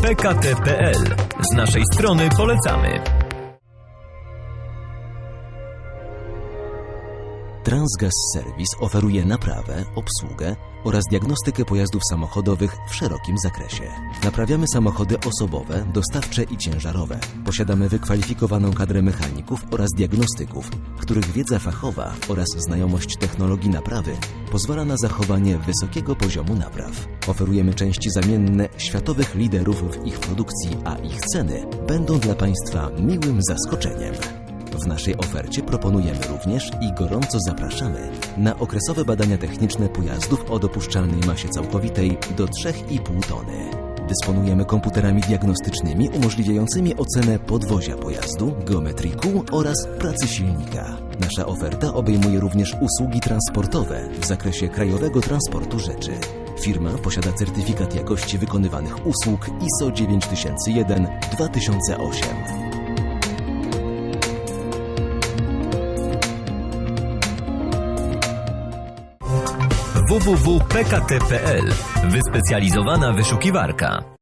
www.pkt.pl. Z naszej strony polecamy. Transgas Service oferuje naprawę, obsługę oraz diagnostykę pojazdów samochodowych w szerokim zakresie. Naprawiamy samochody osobowe, dostawcze i ciężarowe. Posiadamy wykwalifikowaną kadrę mechaników oraz diagnostyków, których wiedza fachowa oraz znajomość technologii naprawy pozwala na zachowanie wysokiego poziomu napraw. Oferujemy części zamienne światowych liderów w ich produkcji, a ich ceny będą dla Państwa miłym zaskoczeniem. W naszej ofercie proponujemy również i gorąco zapraszamy na okresowe badania techniczne pojazdów o dopuszczalnej masie całkowitej do 3,5 tony. Dysponujemy komputerami diagnostycznymi umożliwiającymi ocenę podwozia pojazdu, geometrii kół oraz pracy silnika. Nasza oferta obejmuje również usługi transportowe w zakresie krajowego transportu rzeczy. Firma posiada certyfikat jakości wykonywanych usług ISO 9001-2008. www.pkt.pl. Wyspecjalizowana wyszukiwarka.